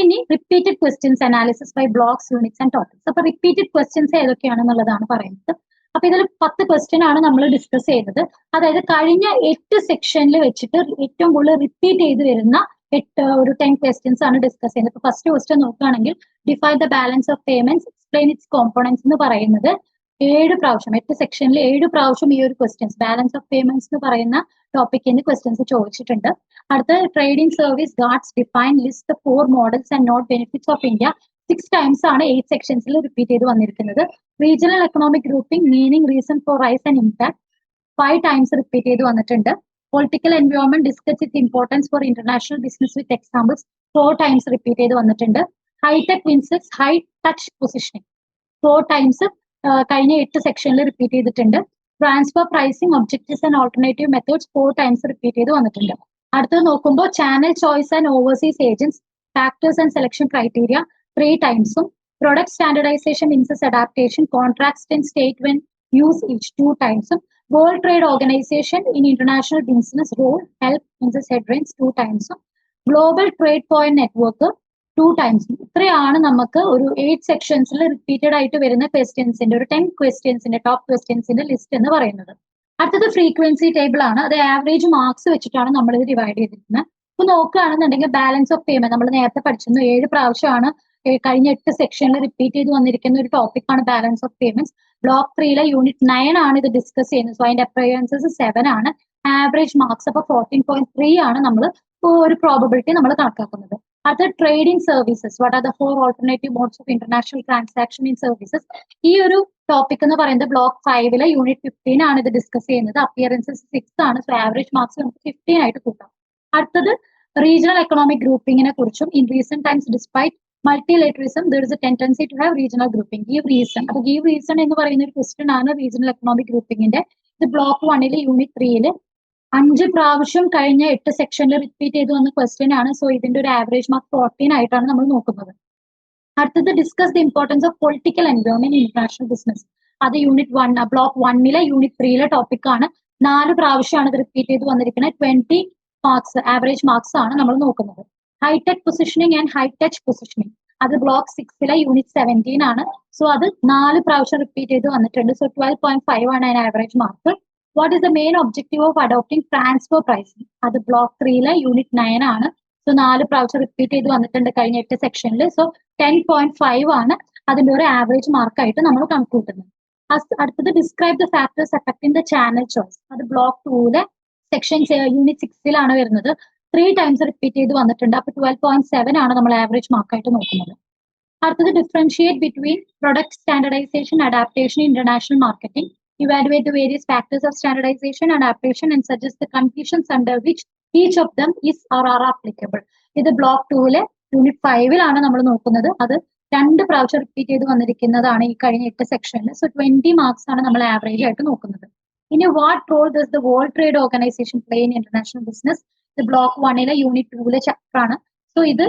S2: ഇനി repeated questions analysis by blocks units and topics അപ്പൊ റിപ്പീറ്റഡ് ക്വസ്റ്റ്യൻസ് ഏതൊക്കെയാണെന്നുള്ളതാണ് പറയുന്നത്. അപ്പൊ ഇതിൽ പത്ത് ക്വസ്റ്റ്യൻ ആണ് നമ്മൾ ഡിസ്കസ് ചെയ്തത്. അതായത് കഴിഞ്ഞ എട്ട് സെക്ഷനിൽ വെച്ചിട്ട് ഏറ്റവും കൂടുതൽ റിപ്പീറ്റ് ചെയ്ത് വരുന്ന എട്ട് ഒരു ടെൻ ക്വസ്റ്റ്യൻസ് ആണ് ഡിസ്കസ് ചെയ്യുന്നത്. ഇപ്പൊ ഫസ്റ്റ് ക്വസ്റ്റ്യൻ നോക്കുകയാണെങ്കിൽ define the balance of payments explain its components എന്ന് പറയുന്നത്. ഏഴ് പ്രാവശ്യം എട്ട് സെക്ഷനിൽ ഏഴ് പ്രാവശ്യം ഈ ഒരു ക്വസ്റ്റ്യൻസ് ബാലൻസ് ഓഫ് പേയ്മെന്റ്സ് എന്ന് പറയുന്ന ടോപ്പിക്കിന് ക്വസ്റ്റ്യൻസ് ചോദിച്ചിട്ടുണ്ട്. അടുത്ത trading services guards define list four models and note benefits of India six times ആണ് എയ്റ്റ് സെക്ഷൻസിൽ റിപ്പീറ്റ് ചെയ്ത് വന്നിരിക്കുന്നത്. Regional economic grouping meaning reason for rise and impact five times repeat ചെയ്ത് വന്നിട്ടുണ്ട്. Political environment discuss it importance for international business with examples four times repeat ചെയ്ത് വന്നിട്ടുണ്ട്. Hi tech means high touch positioning four times കഴിഞ്ഞ എട്ട് സെക്ഷനിൽ repeat ചെയ്തിട്ടുണ്ട്. Transfer pricing objectives and alternative methods four times repeat ചെയ്ത് വന്നിട്ടുണ്ട്. അടുത്തത് നോക്കുമ്പോൾ channel choice and overseas agents factors and selection criteria three ടൈംസും product standardisation ഇൻസസ് adaptation contracts and state when use each two ടൈംസും world trade organisation in international business role help ഇൻസസ് ഹെഡ്രൈൻസ് two ടൈംസും global trade point network two times ഇത്രയാണ് നമുക്ക് ഒരു eight സെക്ഷൻസിൽ repeated ആയിട്ട് വരുന്ന ക്വസ്റ്റ്യൻസിന്റെ ഒരു ten ക്വസ്റ്റ്യൻസിന്റെ top ക്വസ്റ്റ്യൻസിന്റെ ലിസ്റ്റ് എന്ന് പറയുന്നത്. അടുത്തത് ഫ്രീക്വൻസി ടേബിൾ ആണ്. അത് ആവറേജ് മാർക്സ് വെച്ചിട്ടാണ് നമ്മൾ ഇത് ഡിവൈഡ് ചെയ്തിരിക്കുന്നത് ഇപ്പൊ നോക്കുകയാണെന്നുണ്ടെങ്കിൽ ബാലൻസ് ഓഫ് പേയ്മെന്റ് നമ്മൾ നേരത്തെ പഠിച്ചിരുന്നു ഏഴ് പ്രാവശ്യമാണ് കഴിഞ്ഞ എട്ട് സെക്ഷനിൽ റിപ്പീറ്റ് ചെയ്ത് വന്നിരിക്കുന്ന ഒരു ടോപ്പിക് ആണ് ബാലൻസ് ഓഫ് പേയ്മെന്റ്സ് ബ്ലോക്ക് ത്രീയിലെ യൂണിറ്റ് നയൻ ആണ് ഇത് ഡിസ്കസ് ചെയ്യുന്നത്. സോ അതിന്റെ അപ്രയൻസസ് സെവൻ ആണ്. ആവറേജ് മാർക്സ് അപ്പൊ ഫോർട്ടീൻ പോയിന്റ് ത്രീ ആണ് നമ്മൾ ഒരു പ്രോബബിലിറ്റി നമ്മൾ കണക്കാക്കുന്നത്. അത് trading services what are the four alternative modes of international transaction in services ഈ ഒരു ടോപ്പിക് എന്ന് പറയുന്നത് ബ്ലോക്ക് ഫൈവിലെ യൂണിറ്റ് ഫിഫ്റ്റീൻ ആണ് ഇത് ഡിസ്കസ് ചെയ്യുന്നത്. അപ്പിയറൻസസ് സിക്സ് ആണ്. സോ ആവറേജ് മാർക്സ് നമുക്ക് ഫിഫ്റ്റീൻ ആയിട്ട് കൂട്ടാം. അടുത്തത് റീജിയണൽ എക്കണോമിക് ഗ്രൂപ്പിങ്ങിനെ കുറിച്ചും in recent times despite multilateralism there is a tendency to have regional grouping give reason അപ്പൊ ഗീവ് റീസൺ എന്ന് പറയുന്ന ഒരു ക്വസ്റ്റ്യൻ ആണ് റീജിയണൽ എക്കണോമിക് ഗ്രൂപ്പിംഗിന്റെ ഇത് ബ്ലോക്ക് വണ്ണിൽ യൂണിറ്റ് ത്രീയിൽ അഞ്ച് പ്രാവശ്യം കഴിഞ്ഞ എട്ട് സെക്ഷനിൽ റിപ്പീറ്റ് ചെയ്തു വന്ന ക്വസ്റ്റ്യൻ ആണ്. സോ ഇതിന്റെ ഒരു ആവറേജ് മാർക്ക് ഫോർട്ടീൻ ആയിട്ടാണ് നമ്മൾ നോക്കുന്നത്. അടുത്തത് discuss the importance of political environment international business അത് യൂണിറ്റ് വൺ ബ്ലോക്ക് വണ്ണിലെ യൂണിറ്റ് ത്രീയിലെ ടോപ്പിക് ആണ്. നാല് പ്രാവശ്യമാണ് ഇത് റിപ്പീറ്റ് ചെയ്ത് വന്നിരിക്കുന്നത്. ട്വന്റി മാർക്സ് ആവറേജ് മാർക്സ് ആണ് നമ്മൾ നോക്കുന്നത്. Hi tech positioning and high touch positioning അത് ബ്ലോക്ക് സിക്സിലെ യൂണിറ്റ് സെവന്റീൻ ആണ്. സോ അത് നാല് പ്രാവശ്യം റിപ്പീറ്റ് ചെയ്ത് വന്നിട്ടുണ്ട്. സോ ട്വൽവ് പോയിന്റ് ഫൈവ് ആണ് അതിന് average mark what is the main objective of adopting transfer pricing അത് ബ്ലോക്ക് ത്രീയിലെ യൂണിറ്റ് നയൻ ആണ്. സോ നാല് പ്രാവശ്യം റിപ്പീറ്റ് ചെയ്ത് വന്നിട്ടുണ്ട് കഴിഞ്ഞ എട്ട് സെക്ഷനിൽ സോ ടെൻ പോയിന്റ് ഫൈവ് ആണ് അതിന്റെ ഒരു ആവറേജ് മാർക്കായിട്ട് നമ്മൾ കണക്കൂട്ടുന്നത്. അടുത്തത് describe the factors affecting the channel choice അത് ബ്ലോക്ക് ടൂലെ സെക്ഷൻ യൂണിറ്റ് സിക്സിലാണ് വരുന്നത്. ത്രീ ടൈംസ് റിപ്പീറ്റ് ചെയ്ത് വന്നിട്ടുണ്ട്. അപ്പൊ ട്വൽവ് പോയിന്റ് സെവൻ ആണ് നമ്മൾ ആവറേജ് മാർക്കായിട്ട് നോക്കുന്നത്. അടുത്തത് differentiate between product standardisation adaptation international marketing evaluate the various factors of standardization and adaptation and suggest the conditions under which each of them is or are applicable. ഇത് block ടൂവിലെ unit ഫൈവിലാണ് നമ്മൾ നോക്കുന്നത്. അത് രണ്ട് പ്രാവശ്യം റിപ്പീറ്റ് ചെയ്ത് വന്നിരിക്കുന്നതാണ് ഈ കഴിഞ്ഞ എട്ട് സെക്ഷനിൽ സോ ട്വന്റി മാർക്സ് ആണ് നമ്മൾ ആവറേജ് ആയിട്ട് നോക്കുന്നത്. ഇനി what role does the world trade organisation play in international business ഇത് ബ്ലോക്ക് വണ്ണിലെ യൂണിറ്റ് ടൂവിലെ ചാപ്റ്റർ ആണ്. സോ ഇത്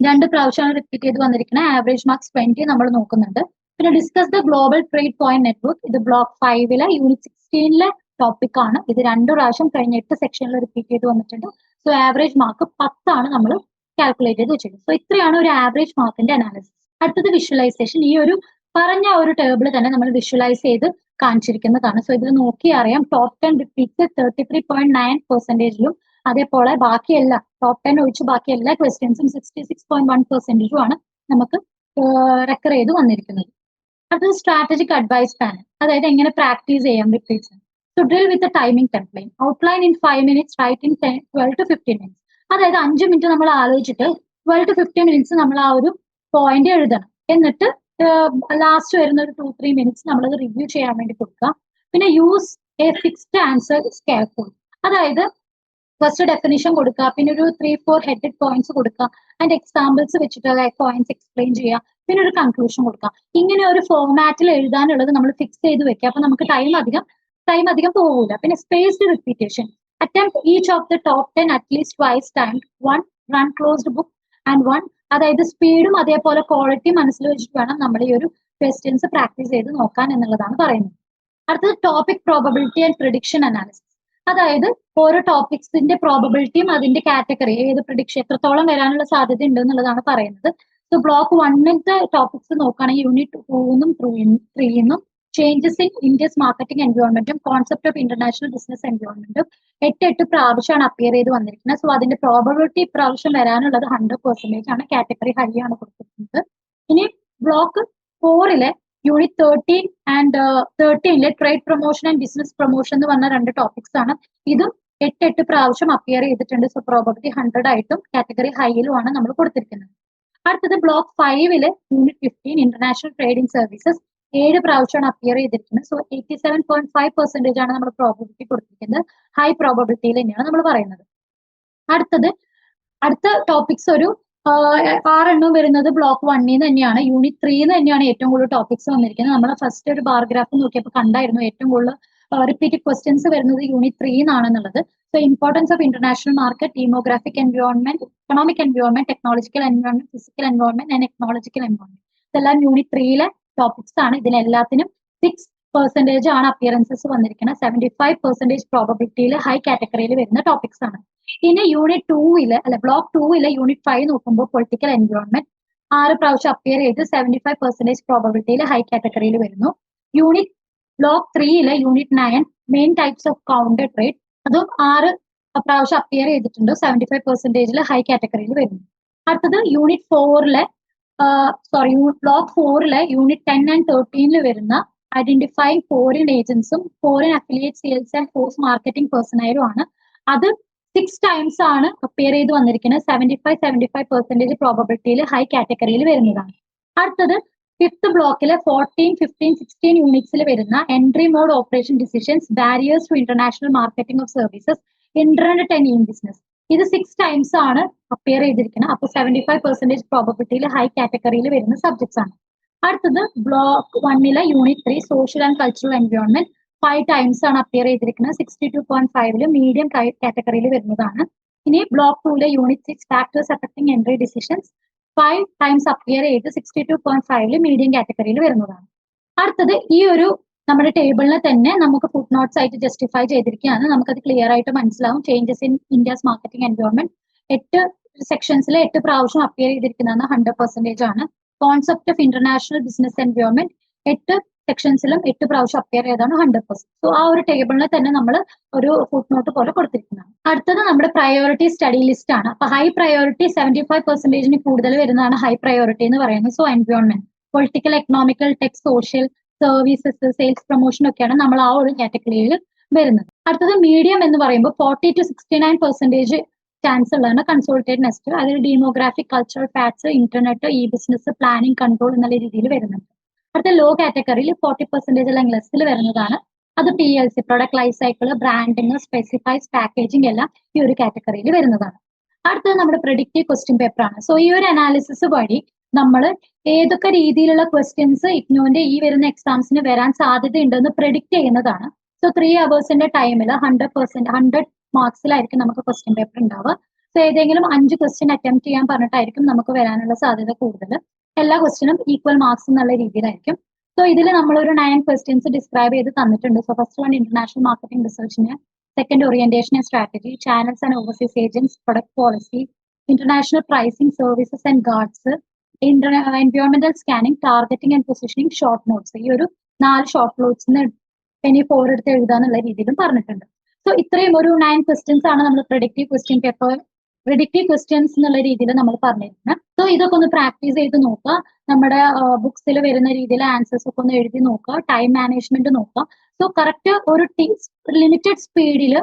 S2: രണ്ട് പ്രാവശ്യമാണ് റിപ്പീറ്റ് ചെയ്ത് വന്നിരിക്കുന്നത്. ആവറേജ് മാർക്സ് ട്വന്റി നമ്മൾ നോക്കുന്നുണ്ട്. പിന്നെ discuss the global trade point network ഇത് ബ്ലോക്ക് ഫൈവിലെ യൂണിറ്റ് സിക്സ്റ്റീനിലെ ടോപ്പിക് ആണ്. ഇത് രണ്ടു പ്രാവശ്യം കഴിഞ്ഞ എട്ട് സെക്ഷനിൽ റിപ്പീറ്റ് ചെയ്ത് വന്നിട്ടുണ്ട്. സോ ആവറേജ് മാർക്ക് പത്താണ് നമ്മൾ കാൽക്കുലേറ്റ് ചെയ്ത് വെച്ചിരിക്കുന്നത് സോ ഇത്രയാണ് ഒരു ആവറേജ് മാർക്കിന്റെ അനാലിസിസ് അടുത്തത് വിഷ്വലൈസേഷൻ ഈ ഒരു പറഞ്ഞ ഒരു ടേബിൾ തന്നെ നമ്മൾ വിഷ്വലൈസ് ചെയ്ത് കാണിച്ചിരിക്കുന്നതാണ്. സോ ഇതിൽ നോക്കി അറിയാം. Top ten repeat thirty three point nine പെർസെന്റേജിലും അതേപോലെ ബാക്കി എല്ലാ ടോപ്പ് ടെൻ ഒഴിച്ച് ബാക്കി എല്ലാ ക്വസ്റ്റ്യൻസും സിക്സ്റ്റി സിക്സ് പോയിന്റ് വൺ പെർസെന്റേജും ആണ് നമുക്ക് റെക്കർ ചെയ്ത് വന്നിരിക്കുന്നത്. അടുത്തത് സ്ട്രാറ്റജിക് അഡ്വൈസ് പാനൽ അതായത് എങ്ങനെ പ്രാക്ടീസ് ചെയ്യാം repeats so drill with timing template outline in five minutes write in ten twelve to fifteen minutes അതായത് അഞ്ച് മിനിറ്റ് നമ്മൾ ആലോചിച്ചിട്ട് ട്വൽവ് ടു ഫിഫ്റ്റീൻ മിനിറ്റ്സ് നമ്മൾ ആ ഒരു പോയിന്റ് എഴുതണം. എന്നിട്ട് ലാസ്റ്റ് വരുന്ന ഒരു ടു ത്രീ മിനിറ്റ്സ് നമ്മളത് റിവ്യൂ ചെയ്യാൻ വേണ്ടി കൊടുക്കുക. പിന്നെ use a fixed answer careful അതായത് ഫസ്റ്റ് ഡെഫിനിഷൻ കൊടുക്കുക പിന്നെ ഒരു ത്രീ ഫോർ ഹെഡഡ് പോയിന്റ്സ് കൊടുക്കുക. ആൻഡ് എക്സാമ്പിൾസ് വെച്ചിട്ട് പോയിന്റ്സ് എക്സ്പ്ലെയിൻ ചെയ്യുക. പിന്നെ ഒരു കൺക്ലൂഷൻ കൊടുക്കാം. ഇങ്ങനെ ഒരു ഫോർമാറ്റിൽ എഴുതാനുള്ളത് നമ്മൾ ഫിക്സ് ചെയ്ത് വെക്കുക. അപ്പൊ നമുക്ക് ടൈം അധികം ടൈം അധികം പോകൂല പിന്നെ spaced repetition attempt each of the top ten at least wise time one run closed book and one അതായത് സ്പീഡും അതേപോലെ ക്വാളിറ്റി മനസ്സിൽ വെച്ചിട്ട് വേണം നമ്മൾ ഈ ഒരു ക്വസ്റ്റ്യൻസ് പ്രാക്ടീസ് ചെയ്ത് നോക്കാൻ എന്നുള്ളതാണ് പറയുന്നത്. അടുത്തത് topic probability and prediction analysis അതായത് ഓരോ ടോപ്പിക്സിന്റെ പ്രോബബിലിറ്റിയും അതിന്റെ കാറ്റഗറി ഏത് പ്രിഡിക്ഷൻ എത്രത്തോളം വരാനുള്ള സാധ്യത ഉണ്ട് എന്നുള്ളതാണ് പറയുന്നത്. സോ ബ്ലോക്ക് വണ്ണിന്റെ ടോപ്പിക്സ് നോക്കുകയാണെങ്കിൽ യൂണിറ്റ് ടൂന്നും ത്രീന്നും ചേഞ്ചസ് ഇൻ ഇന്ത്യസ് മാർക്കറ്റിംഗ് എൻവയോൺമെന്റും കോൺസെപ്റ്റ് ഓഫ് ഇന്റർനാഷണൽ ബിസിനസ് എൻവയോൺമെന്റും എട്ട് എട്ട് പ്രാവശ്യമാണ് അപ്പിയർ ചെയ്ത് വന്നിരിക്കുന്നത്. സോ അതിന്റെ പ്രോബബിലിറ്റി പ്രാവശ്യം വരാനുള്ളത് ഹൺഡ്രഡ് പെർസെന്റേജ് ആണ്. കാറ്റഗറി ഹൈ ആണ് കൊടുത്തിരിക്കുന്നത്. ഇനി ബ്ലോക്ക് ഫോറിലെ unit thirteen and തേർട്ടീനിലെ trade promotion and business promotion എന്ന് പറഞ്ഞ രണ്ട് ടോപ്പിക്സ് ആണ്. ഇതും എട്ട് എട്ട് പ്രാവശ്യം അപ്പിയർ ചെയ്തിട്ടുണ്ട്. സോ പ്രോബബിലിറ്റി ഹൺഡ്രഡ് ആയിട്ടും കാറ്റഗറി ഹൈയിലുമാണ് നമ്മൾ കൊടുത്തിരിക്കുന്നത്. അടുത്തത് ബ്ലോക്ക് ഫൈവിൽ unit fifteen international trading services ഏഴ് പ്രാവശ്യമാണ് അപ്പിയർ ചെയ്തിരിക്കുന്നത്. So eighty seven point five percentage ആണ് നമ്മൾ പ്രോബബിലിറ്റി കൊടുത്തിരിക്കുന്നത്. ഹൈ പ്രോബബിലിറ്റിയിൽ തന്നെയാണ് നമ്മൾ പറയുന്നത്. അടുത്തത് അടുത്ത ടോപ്പിക്സ് ഒരു ആറെണ്ണം വരുന്നത് ബ്ലോക്ക് വണ്ണിൽ നിന്ന് തന്നെയാണ്. യൂണിറ്റ് ത്രീന്ന് തന്നെയാണ് ഏറ്റവും കൂടുതൽ ടോപ്പിക്സ് വന്നിരിക്കുന്നത്. നമ്മൾ ഫസ്റ്റ് ഒരു ബാർഗ്രാഫ് നോക്കിയപ്പോൾ കണ്ടായിരുന്നു ഏറ്റവും കൂടുതൽ റിപ്പീറ്റഡ് ക്വസ്റ്റ്യൻസ് വരുന്നത് unit three എന്നാണെന്നുള്ളത് so importance of international market demographic environment economic environment technological environment physical environment and technological environment ഇതെല്ലാം യൂണിറ്റ് ത്രീയിലെ ടോപ്പിക്സ് ആണ്. ഇതിനെല്ലാത്തിനും സിക്സ് പെർസെന്റേജ് ആണ് അപ്പിയറൻസസ് വന്നിരിക്കുന്നത്. സെവന്റി ഫൈവ് പെർസെന്റേജ് പ്രോബബിലിറ്റിയിൽ ഹൈ കാറ്റഗറിയിൽ വരുന്ന ടോപ്പിക്സ് ആണ്. ഇനി യൂണിറ്റ് ടൂവിൽ അല്ലെ ബ്ലോക്ക് ടൂവിലെ യൂണിറ്റ് ഫൈവ് നോക്കുമ്പോൾ പൊളിറ്റിക്കൽ എൻവയോൺമെന്റ് ആറ് പ്രാവശ്യം അപ്പിയർ ചെയ്ത് സെവന്റി ഫൈവ് പെർസെന്റേജ് പ്രോബബിലിറ്റിയിൽ ഹൈ കാറ്റഗറിയിൽ വരുന്നു. Unit block ത്രീയിലെ unit nine main types of counter trade അതും ആറ് പ്രാവശ്യം അപ്പിയർ ചെയ്തിട്ടുണ്ട്. സെവന്റി ഫൈവ് പെർസെന്റേജിൽ ഹൈ കാറ്റഗറിയിൽ വരുന്നു. അടുത്തത് യൂണിറ്റ് ഫോറിലെ സോറി ബ്ലോക്ക് ഫോറിലെ യൂണിറ്റ് ടെൻ ആൻഡ് തേർട്ടീനിൽ വരുന്ന identifying foreign ഏജൻസും foreign affiliate sales and force marketing പേഴ്സണലും ആണ്. അത് സിക്സ് ടൈംസ് ആണ് അപ്പിയർ ചെയ്ത് വന്നിരിക്കുന്നത്. Seventy five seventy five percentage പ്രോബബിലിറ്റിയിൽ high കാറ്റഗറിയിൽ വരുന്നതാണ്. അടുത്തത് ഫിഫ്ത്ത് ബ്ലോക്കിലെ ഫോർട്ടീൻ ഫിഫ്റ്റീൻ സിക്സ്റ്റീൻ യൂണിറ്റ്സിൽ വരുന്ന entry mode operation decisions barriers to international marketing of services internet and in business ഇത് സിക്സ് ടൈംസ് ആണ് അപ്പിയർ ചെയ്തിരിക്കുന്നത്. അപ്പോൾ സെവന്റി ഫൈവ് പെർസെന്റേജ് പ്രോബബിലിറ്റിയിൽ ഹൈ കാറ്റഗറിയിൽ വരുന്ന സബ്ജക്ട്സ് ആണ്. അടുത്തത് ബ്ലോക്ക് വണ്ണിലെ unit three social and cultural environment five times ആണ് അപ്പിയർ ചെയ്തിരിക്കുന്നത്. സിക്സ്റ്റി ടു പോയിന്റ് ഫൈവിൽ മീഡിയം കാറ്റഗറിയിൽ വരുന്നതാണ്. ഇനി block ടൂലെ unit six factors affecting entry decisions five times appear ചെയ്ത് സിക്സ്റ്റി ടു പോയിന്റ് ഫൈവിൽ മീഡിയം കാറ്റഗറിയിൽ വരുന്നതാണ്. അടുത്തത് ഈ ഒരു നമ്മുടെ ടേബിളിനെ തന്നെ നമുക്ക് ഫുഡ് നോട്ട്സ് ആയിട്ട് ജസ്റ്റിഫൈ ചെയ്തിരിക്കുകയാണ്. നമുക്കത് ക്ലിയർ ആയിട്ട് മനസ്സിലാവും. Changes in India's marketing environment എട്ട് സെക്ഷൻസിലെ എട്ട് പ്രാവശ്യം അപ്പിയർ ചെയ്തിരിക്കുന്നതാണ് ഹൺഡ്രഡ് പെർസെന്റേജ് ആണ്. Concept of international business environment എട്ട് സെക്ഷൻസിലും എട്ട് പ്രാവശ്യം അപ്പിയർ ചെയ്താണ് ഹൺഡ്രഡ് പെർസെന്റ് സോ ആ ഒരു ടേബിളിനെ തന്നെ നമ്മൾ ഒരു ഫുഡ് നോട്ട് പോലെ കൊടുത്തിരിക്കുന്നതാണ്. അടുത്തത് നമ്മുടെ പ്രയോറിറ്റി സ്റ്റഡി ലിസ്റ്റ് ആണ്. അപ്പൊ ഹൈ പ്രയോറിറ്റി സെവന്റി ഫൈവ് പെർസെന്റേജിന് കൂടുതൽ വരുന്നതാണ് ഹൈ പ്രയോറിറ്റി എന്ന് പറയുന്നത്. So environment political economical tech social services sales promotion ഒക്കെയാണ് നമ്മൾ ആ ഒരു കാറ്റഗറിയിൽ വരുന്നത്. അടുത്തത് മീഡിയം എന്ന് പറയുമ്പോൾ forty two sixty nine percentage chance ഉള്ളതാണ് കൺസോൾട്ടേറ്റ് നെസ്റ്റ് അതിൽ demographic cultural facts internet e business planning control എന്നുള്ള രീതിയിൽ വരുന്നുണ്ട്. അടുത്ത ലോ കാറ്റഗറിയിൽ ഫോർട്ടി പെർസെന്റേജ് അല്ലെങ്കിൽ ലെസ്സിൽ വരുന്നതാണ്. അത് P L C product life cycle branding specifies packaging എല്ലാം ഈ ഒരു കാറ്റഗറിയിൽ വരുന്നതാണ്. അടുത്തത് നമ്മുടെ പ്രൊഡിക്റ്റീവ് ക്വസ്റ്റ്യൻ പേപ്പർ ആണ്. സോ ഈ ഒരു അനാലിസിസ് വഴി നമ്മൾ ഏതൊക്കെ രീതിയിലുള്ള ക്വസ്റ്റ്യൻസ് ഇഗ്നോന്റെ ഈ വരുന്ന എക്സാംസിന് വരാൻ സാധ്യതയുണ്ടെന്ന് പ്രെഡിക്റ്റ് ചെയ്യുന്നതാണ്. സോ ത്രീ അവേഴ്സിന്റെ ടൈമിൽ ഹൺഡ്രഡ് പെർസെന്റ് ഹൺഡ്രഡ് മാർക്സിലായിരിക്കും നമുക്ക് ക്വസ്റ്റ്യൻ പേപ്പർ ഉണ്ടാവുക സോ ഏതെങ്കിലും അഞ്ച് ക്വസ്റ്റ്യൻ അറ്റംപ്റ്റ് ചെയ്യാൻ പറഞ്ഞിട്ടായിരിക്കും നമുക്ക് വരാനുള്ള സാധ്യത കൂടുതൽ എല്ലാ ക്വസ്റ്റ്യനും ഈക്വൽ മാർക്സ് എന്നുള്ള രീതിയിലായിരിക്കും. സോ ഇതിൽ നമ്മൾ ഒരു നയൻ ക്വസ്റ്റ്യൻസ് ഡിസ്ക്രൈബ് ചെയ്ത് തന്നിട്ടുണ്ട്. So first one international marketing റിസർച്ചിന് second orientation and strategy channels and overseas agents product policy international pricing services and guards എൻവയോൺമെന്റൽ scanning targeting and positioning short notes ഈ ഒരു നാല് ഷോർട്ട് നോട്ട്സ് ഇനി four എടുത്ത് എഴുതാന്നുള്ള രീതിയിലും പറഞ്ഞിട്ടുണ്ട്. സോ ഇത്രയും ഒരു നയൻ ക്വസ്റ്റ്യൻസ് ആണ് നമ്മൾ productive question paper predictive questions എന്നുള്ള രീതിയിൽ നമ്മൾ പറഞ്ഞിരുന്നത് സോ ഇതൊക്കെ ഒന്ന് പ്രാക്ടീസ് ചെയ്ത് നോക്കുക. നമ്മുടെ ബുക്സിൽ വരുന്ന രീതിയിൽ ആൻസേഴ്സ് ഒക്കെ ഒന്ന് എഴുതി നോക്കുക. ടൈം മാനേജ്മെന്റ് നോക്കുക. സോ കറക്റ്റ് ഒരു ലിമിറ്റഡ് സ്പീഡിൽ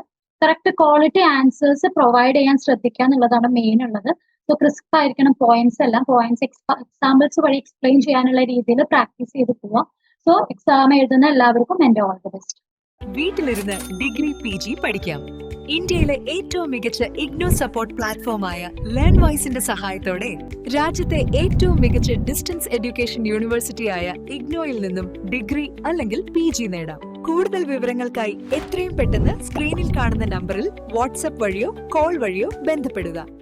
S2: കറക്റ്റ് ക്വാളിറ്റി ആൻസേഴ്സ് പ്രൊവൈഡ് ചെയ്യാൻ ശ്രദ്ധിക്കുക എന്നുള്ളതാണ് മെയിൻ ഉള്ളത്. സോ ക്രിസ്പ് ആയിരിക്കണം പോയിന്റ്സ് എല്ലാം. പോയിന്റ്സ് എക്സാമ്പിൾസ് വഴി എക്സ്പ്ലെയിൻ ചെയ്യാനുള്ള രീതിയിൽ പ്രാക്ടീസ് ചെയ്ത് പോവാം. സോ എക്സാം എഴുതുന്ന എല്ലാവർക്കും എന്റെ ഓൾ ദി ബെസ്റ്റ്
S4: വീട്ടിലിരുന്ന് ഡിഗ്രി പി ജി പഠിക്കാം. ഇന്ത്യയിലെ ഏറ്റവും മികച്ച ഇഗ്നോ സപ്പോർട്ട് പ്ലാറ്റ്ഫോമായ ലേൺ വൈസിന്റെ സഹായത്തോടെ രാജ്യത്തെ ഏറ്റവും മികച്ച ഡിസ്റ്റൻസ് എഡ്യൂക്കേഷൻ യൂണിവേഴ്സിറ്റിയായ ഇഗ്നോയിൽ നിന്നും ഡിഗ്രി അല്ലെങ്കിൽ പി ജി നേടാം. കൂടുതൽ വിവരങ്ങൾക്കായി എത്രയും പെട്ടെന്ന് സ്ക്രീനിൽ കാണുന്ന നമ്പറിൽ വാട്സപ്പ് വഴിയോ കോൾ വഴിയോ ബന്ധപ്പെടുക.